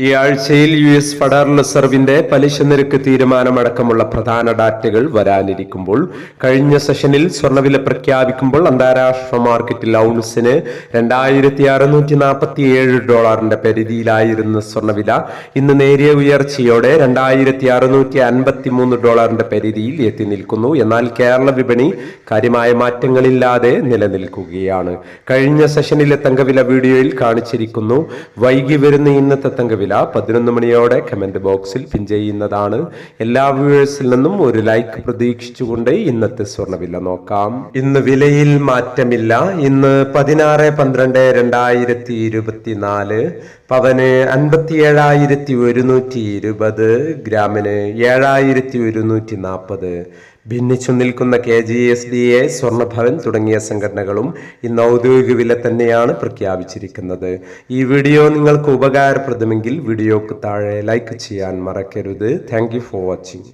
ഈ ആഴ്ചയിൽ U S federal റിസർവിന്റെ പലിശ നിരക്ക് തീരുമാനമടക്കമുള്ള പ്രധാന ഡാറ്റകൾ വരാനിരിക്കുമ്പോൾ കഴിഞ്ഞ സെഷനിൽ സ്വർണവില പ്രഖ്യാപിക്കുമ്പോൾ അന്താരാഷ്ട്ര മാർക്കറ്റിൽ ഔൺസിന് രണ്ടായിരത്തി അറുന്നൂറ്റി നാൽപ്പത്തി ഏഴ് ഡോളറിന്റെ പരിധിയിലായിരുന്ന സ്വർണവില ഇന്ന് നേരിയ ഉയർച്ചയോടെ രണ്ടായിരത്തി അറുന്നൂറ്റി അൻപത്തി മൂന്ന് ഡോളറിന്റെ പരിധിയിൽ എത്തി നിൽക്കുന്നു. എന്നാൽ കേരള വിപണി കാര്യമായ മാറ്റങ്ങളില്ലാതെ നിലനിൽക്കുകയാണ്. കഴിഞ്ഞ സെഷനിലെ തങ്കവില വീഡിയോയിൽ കാണിച്ചിരിക്കുന്നു. വൈകി വരുന്ന ഇന്നത്തെ തങ്കവില. പതിനൊന്ന് മണിയോടെ കമന്റ് ബോക്സിൽ പിൻ ചെയ്യുന്നതാണ്. എല്ലാ വ്യൂവേഴ്സിൽ നിന്നും ഒരു ലൈക്ക് പ്രതീക്ഷിച്ചുകൊണ്ട് ഇന്നത്തെ സ്വർണവില നോക്കാം. ഇന്ന് വിലയിൽ മാറ്റമില്ല. ഇന്ന് പതിനാറ് പന്ത്രണ്ട് രണ്ടായിരത്തി ഇരുപത്തിനാല്. പവന് അൻപത്തി ഏഴായിരത്തി ഒരുന്നൂറ്റി ഇരുപത് ഗ്രാമിന് ഏഴായിരത്തി ഒരുന്നൂറ്റി നാൽപ്പത് ഭിന്നിച്ചു നിൽക്കുന്ന K G S D A സ്വർണഭവൻ തുടങ്ങിയ സംഘടനകളും ഇന്ന് ഔദ്യോഗിക വില തന്നെയാണ് പ്രഖ്യാപിച്ചിരിക്കുന്നത്. ഈ വീഡിയോ നിങ്ങൾക്ക് ഉപകാരപ്രദമെങ്കിൽ വീഡിയോക്ക് താഴെ ലൈക്ക് ചെയ്യാൻ മറക്കരുത്. Thank for watching